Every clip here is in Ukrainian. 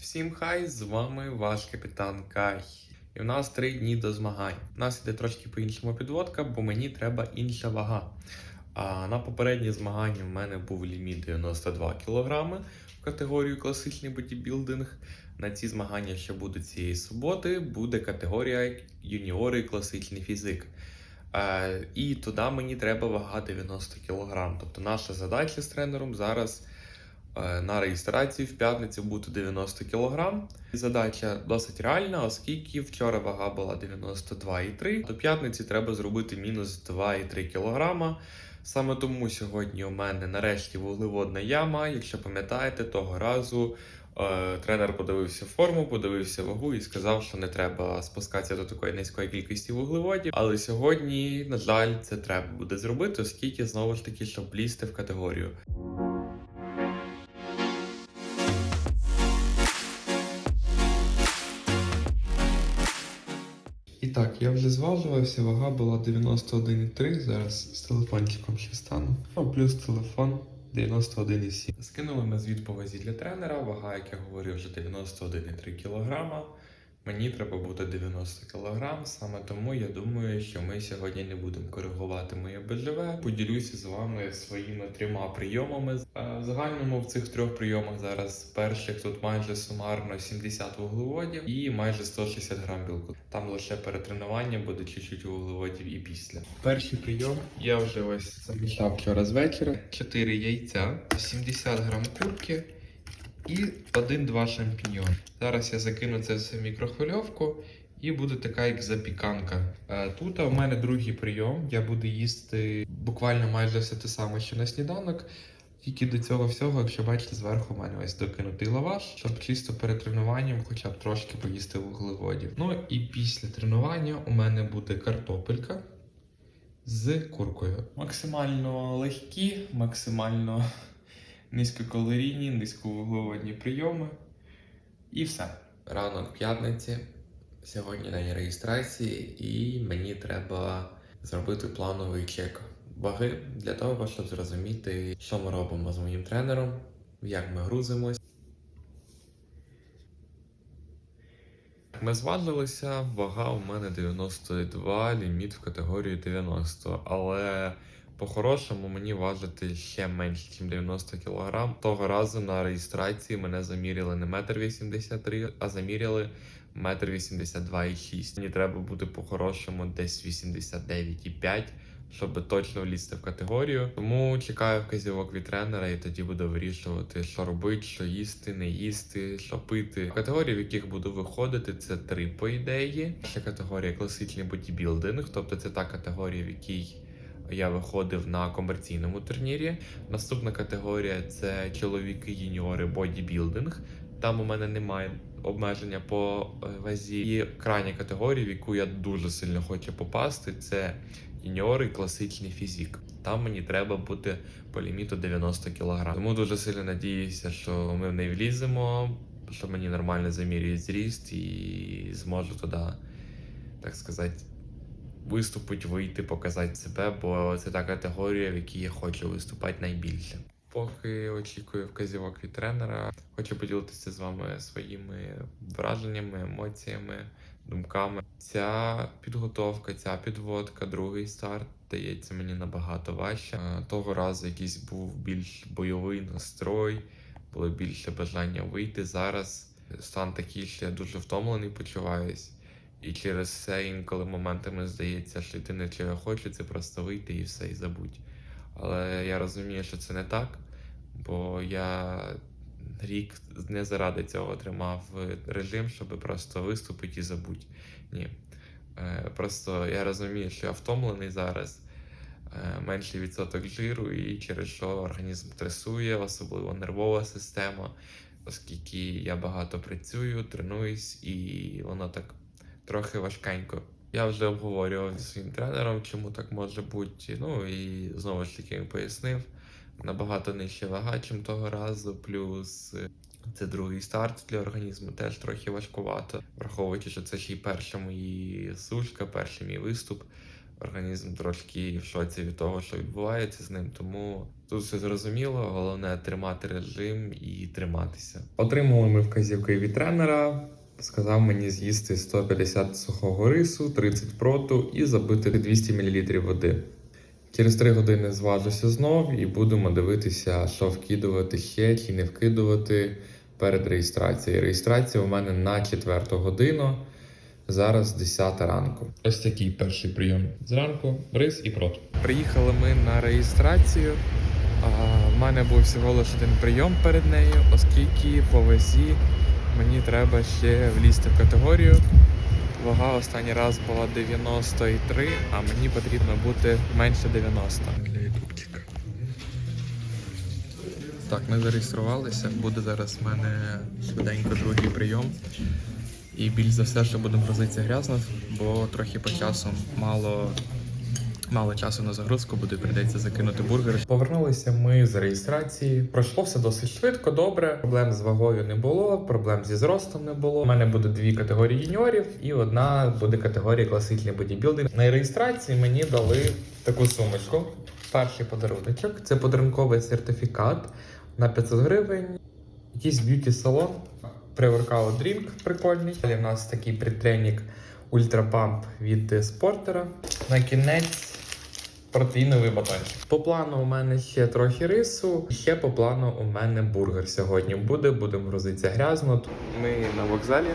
Всім хай, з вами ваш капітан Кай. І в нас три дні до змагань. У нас іде трошки по-іншому підводка, бо мені треба інша вага. А на попередні змагання в мене був ліміт 92 кг в категорію класичний бодібілдинг. На ці змагання, що будуть цієї суботи, буде категорія юніори класичний фізик. Е, і туди мені треба вага 90 кг. Тобто наша задача з тренером зараз на реєстрації в п'ятницю бути 90 кг. Задача досить реальна, оскільки вчора вага була 92,3, до п'ятниці треба зробити мінус 2,3 кг. Саме тому сьогодні у мене нарешті вуглеводна яма. Якщо пам'ятаєте, того разу е, тренер подивився форму, подивився вагу і сказав, що не треба спускатися до такої низької кількості вуглеводів. Але сьогодні, на жаль, це треба буде зробити, оскільки знову ж таки, щоб влізти в категорію. Я вже зважувався, вага була 91,3, зараз з телефончиком ще стану. Ну, плюс телефон 91,7. Скинули ми звіт по для тренера, вага, як я говорив, вже 91,3 кг. Мені треба буде 90 кг, саме тому я думаю, що ми сьогодні не будемо коригувати моє БЖВ. Поділюся з вами своїми трьома прийомами. Е, В загальному в цих трьох прийомах зараз перших тут майже сумарно 70 вуглеводів і майже 160 грам білку. Там лише перед тренуванням буде чуть-чуть вуглеводів і після. Перший прийом я вже ось замішав вчора з вечора. 4 яйця, 70 грам курки і 1-2 шампіньйон. Зараз я закину це все в мікрохвильовку і буде така як запіканка. Е, Тут у мене другий прийом. Я буду їсти буквально майже все те саме, що на сніданок. Тільки до цього всього, якщо бачите, зверху у мене ось докинутий лаваш, щоб чисто перед тренуванням хоча б трошки поїсти вуглеводів. Ну і після тренування у мене буде картопелька з куркою. Максимально легкі, максимально низькокалорійні, низьковуглеводні прийоми. І все. Ранок п'ятниці. Сьогодні день реєстрації, і мені треба зробити плановий чек ваги для того, щоб зрозуміти, що ми робимо з моїм тренером, як ми грузимось. Ми зважилися, вага у мене 92, ліміт в категорії 90, але по-хорошому мені важити ще менше, ніж 90 кг. Того разу на реєстрації мене заміряли не 1,83 м, а заміряли 1,82,6 м. Мені треба бути по-хорошому десь 89,5 м, щоб точно влізти в категорію. Тому чекаю вказівок від тренера і тоді буду вирішувати, що робити, що їсти, не їсти, що пити. Категорії, в яких буду виходити, це три по ідеї. Перша категорія класичний бодібілдинг, тобто це та категорія, в якій я виходив на комерційному турнірі. Наступна категорія це чоловіки юніори бодібілдинг. Там у мене немає обмеження по е, вазі. І крайня категорія, в яку я дуже сильно хочу попасти, це юніори класичний фізик. Там мені треба бути по ліміту 90 кг. Тому дуже сильно надіюся, що ми в неї вліземо, що мені нормально замірюють зріст і зможу туди, так сказати, виступити, вийти, показати себе, бо це та категорія, в якій я хочу виступати найбільше. Поки очікую вказівок від тренера, хочу поділитися з вами своїми враженнями, емоціями, думками. Ця підготовка, ця підводка, другий старт дається мені набагато важче. Е, Того разу якийсь був більш бойовий настрой, було більше бажання вийти. Зараз стан такий, що я дуже втомлений почуваюсь. І через це інколи моментами здається, що ти не чого хочеться просто вийти і все, і забудь. Але я розумію, що це не так, бо я рік не заради цього тримав режим, щоб просто виступити і забудь. Ні. Е, Просто я розумію, що я втомлений зараз, е, менший відсоток жиру, і через що організм стресує, особливо нервова система, оскільки я багато працюю, тренуюсь, і воно так трохи важкенько. Я вже обговорював зі своїм тренером, чому так може бути. Ну і знову ж таки пояснив. Набагато нижча вага, чим того разу, плюс е, це другий старт для організму, теж трохи важкувато, враховуючи, що це ще й перша мої сушка, перший мій виступ. організм трошки в шоці від того, що відбувається з ним. Тому тут все зрозуміло. Головне тримати режим і триматися. Отримали ми вказівки від тренера. Сказав мені з'їсти 150 сухого рису, 30 проту і забити 200 мл води. Через 3 години зважуся знов і будемо дивитися, що вкидувати ще чи не вкидувати перед реєстрацією. Реєстрація у мене на 4 годину. Зараз 10 ранку. Ось такий перший прийом. Зранку рис і прот. Приїхали ми на реєстрацію. У мене був всього лише один прийом перед нею, оскільки по вазі мені треба ще влізти в категорію. Вага останній раз була 93, а мені потрібно бути менше 90. Для. Так, ми зареєструвалися. Буде зараз в мене швиденько другий прийом. І більш за все, що будемо грузитися грязно, бо трохи по часу мало. Мало часу на загрузку буде, прийдеться закинути бургер. Повернулися ми з реєстрації. Пройшло все досить швидко, добре. Проблем з вагою не було, проблем зі зростом не було. У мене буде дві категорії юніорів, і одна буде категорія класичний бодібілдинг. На реєстрації мені дали таку сумочку. Перший подаруночок це подарунковий сертифікат на 500 гривень. Якийсь б'юті салон. Pre-workout drink прикольний. Далі в нас такий притренік Pump від е, спортера. На кінець протеїновий батончик. По плану у мене ще трохи рису. Ще по плану у мене бургер сьогодні буде. Будемо грузитися грязно. Ми на вокзалі.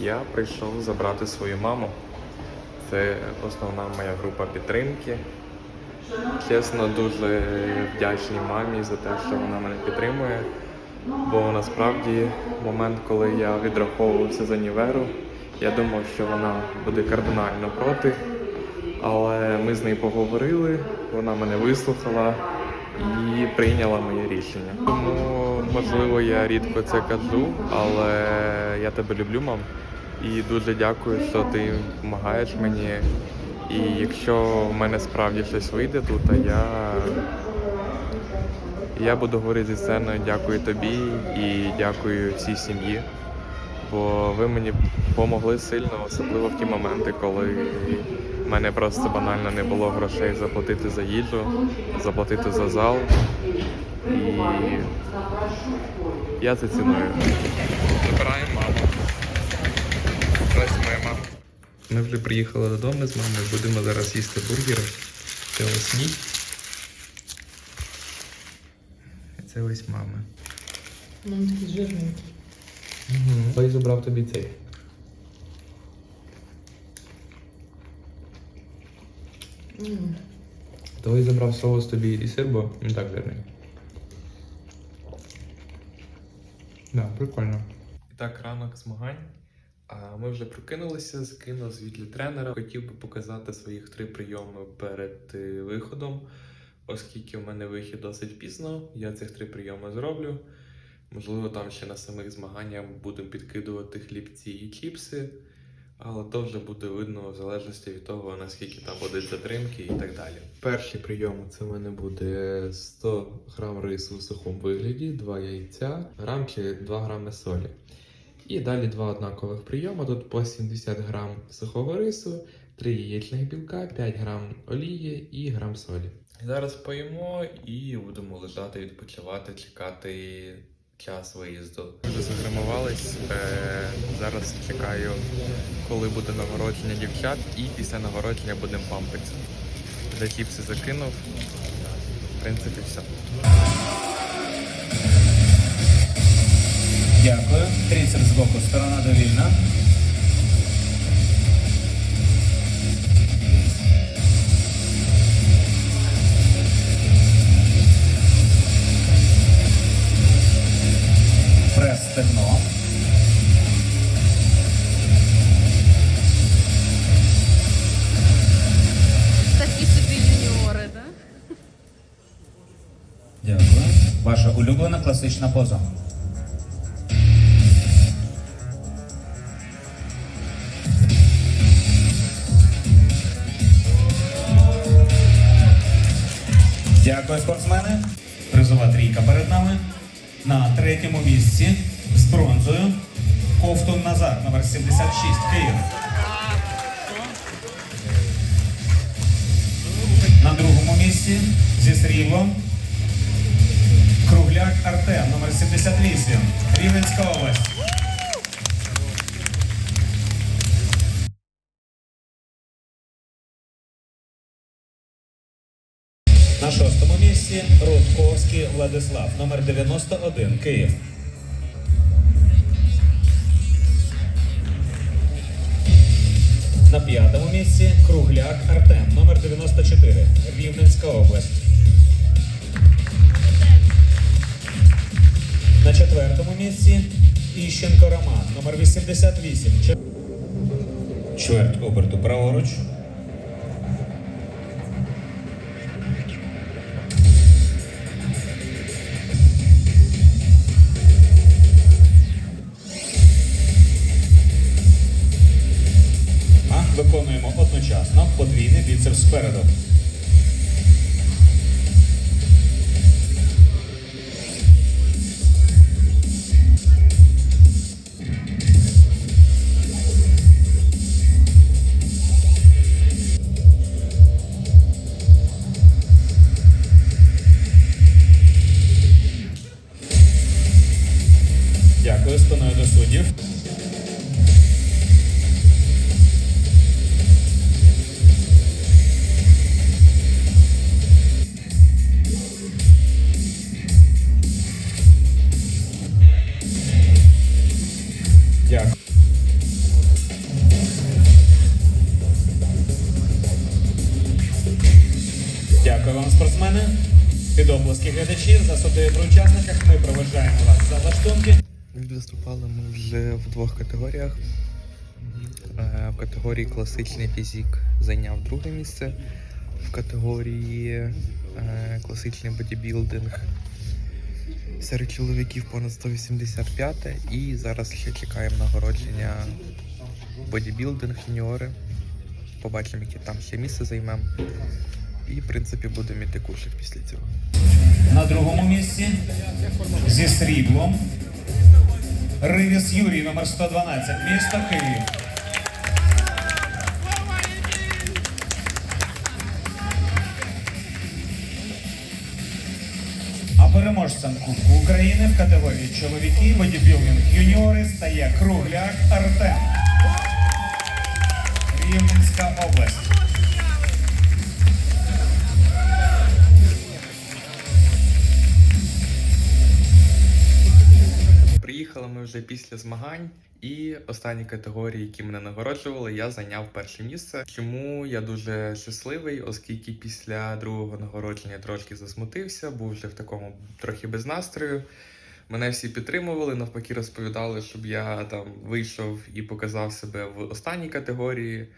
Я прийшов забрати свою маму. Це основна моя група підтримки. Чесно, дуже вдячний мамі за те, що вона мене підтримує. Бо насправді момент, коли я відраховувався з універу, я думав, що вона буде кардинально проти. Але ми з нею поговорили, вона мене вислухала і прийняла моє рішення. Тому, можливо, я рідко це кажу, але я тебе люблю, мам. І дуже дякую, що ти допомагаєш мені. І якщо в мене справді щось вийде тут, то я я буду говорити зі сценою дякую тобі і дякую всій сім'ї. Бо ви мені допомогли сильно, особливо в ті моменти, коли в мене просто банально не було грошей заплатити за їжу, заплатити за зал. І я це ціную. Забираємо маму. Ось моя мама. Ми вже приїхали додому з мамою, будемо зараз їсти бургери. Це ось мій. Це ось мами. Ну, він такий жирненький. Угу. Той забрав тобі цей. М. Той забрав соус тобі і сир, бо не так жирний. Да, прикольно. І так, ранок змагань. А ми вже прокинулися, скинув звіт тренера. Хотів би показати своїх три прийоми перед е, виходом, оскільки в мене вихід досить пізно. Я цих три прийоми зроблю. Можливо, там ще на самих змаганнях будемо підкидувати хлібці і чіпси, але то вже буде видно в залежності від того, наскільки там будуть затримки і так далі. Перший прийом це в мене буде 100 грам рису в сухому вигляді, 2 яйця, грам чи 2 грами солі. І далі два однакових прийоми. Тут по 70 грам сухого рису, 3 яєчних білка, 5 грам олії і грам солі. Зараз поїмо і будемо лежати, відпочивати, чекати час виїзду. Вже загримувались. Е, зараз чекаю, коли буде нагородження дівчат, і після нагородження будемо пампитися. Де чіпси закинув. В принципі, все. Дякую. Трицеп з боку, сторона довільна. Стегно. Такі собі юніори, так? Дякую. Ваша улюблена класична поза. Дякую, спортсмени. Призова трійка перед нами. На третьому місці з бронзою Ковтун Назар, номер 76, Київ. На другому місці зі сріблом. Кругляк Артем, номер 78, Рівненська область. На шостому місці Рудковський Владислав, номер 91, Київ. На п'ятому місці Кругляк Артем, номер 94, Рівненська область. На четвертому місці Іщенко Роман, номер 88. Чер- Чверть оберту праворуч. Біцепс спереду. Дякую, спиною до суддів. Виступали ми вже в двох категоріях. Е, В категорії класичний фізик зайняв друге місце. В категорії е, класичний бодібілдинг серед чоловіків понад 185 і зараз ще чекаємо нагородження бодібілдинг юніори. Побачимо, яке там ще місце займемо. І, в принципі, будемо іти кушати після цього. На другому місці зі сріблом Ривіс Юрій, номер 112, місто Київ. А переможцем Кубку України в категорії чоловіки бодібілдинг юніори стає Кругляк Артем. Рівненська область. Вже після змагань, і останні категорії, які мене нагороджували, я зайняв перше місце. Чому я дуже щасливий, оскільки після другого нагородження трошки засмутився, був вже в такому трохи без настрою. Мене всі підтримували, навпаки, розповідали, щоб я там вийшов і показав себе в останній категорії.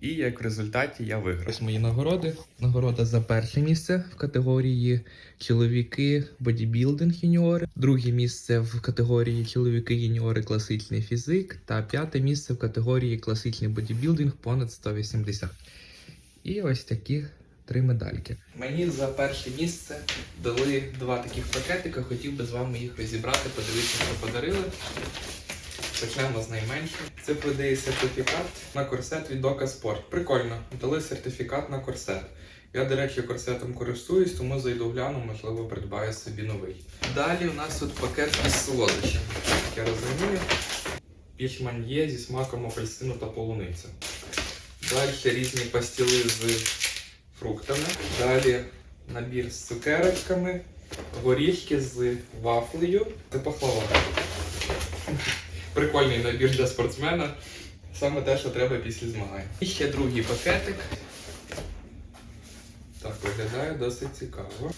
І як в результаті я виграв. Ось мої нагороди. Нагорода за перше місце в категорії чоловіки бодібілдинг юніори, друге місце в категорії чоловіки юніори класичний фізик та п'яте місце в категорії класичний бодібілдинг понад 180. І ось такі три медальки. Мені за перше місце дали два таких пакетика. Хотів би з вами їх розібрати, подивитися, що подарили. Почнемо з найменшого. Це подає сертифікат на корсет від Дока Спорт. Прикольно, дали сертифікат на корсет. Я, до речі, корсетом користуюсь, тому зайду гляну, можливо, придбаю собі новий. Далі у нас тут пакет із солодощами. Я розумію, пішман зі смаком апельсину та полуниця. Далі різні пастіли з фруктами. Далі набір з цукерочками, горішки з вафлею та пахлава. Прикольний набір для спортсмена. Саме те, що треба після змагань. І ще другий пакетик. Так, виглядає досить цікаво.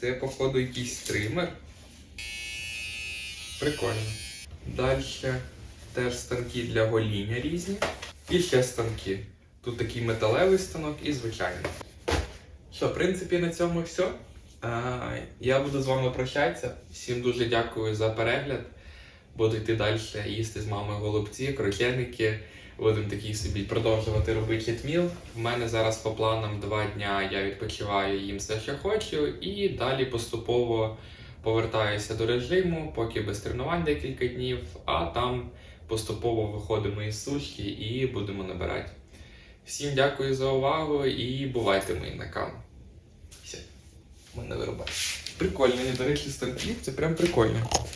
Це, походу, якийсь стример. Прикольно. Далі теж станки для гоління різні. І ще станки. Тут такий металевий станок і звичайний. Що, в принципі, на цьому все. А, Я буду з вами прощатися. Всім дуже дякую за перегляд. Буду йти далі їсти з мамою голубці, крокеники. Будемо такий собі продовжувати робити читміл. У мене зараз по планам два дня я відпочиваю їм все, що хочу, і далі поступово повертаюся до режиму, поки без тренувань декілька днів, а там поступово виходимо із сушки і будемо набирати. Всім дякую за увагу і бувайте мої накал. Все, мене вирубає. Прикольно, до речі, стартів, це прям прикольно.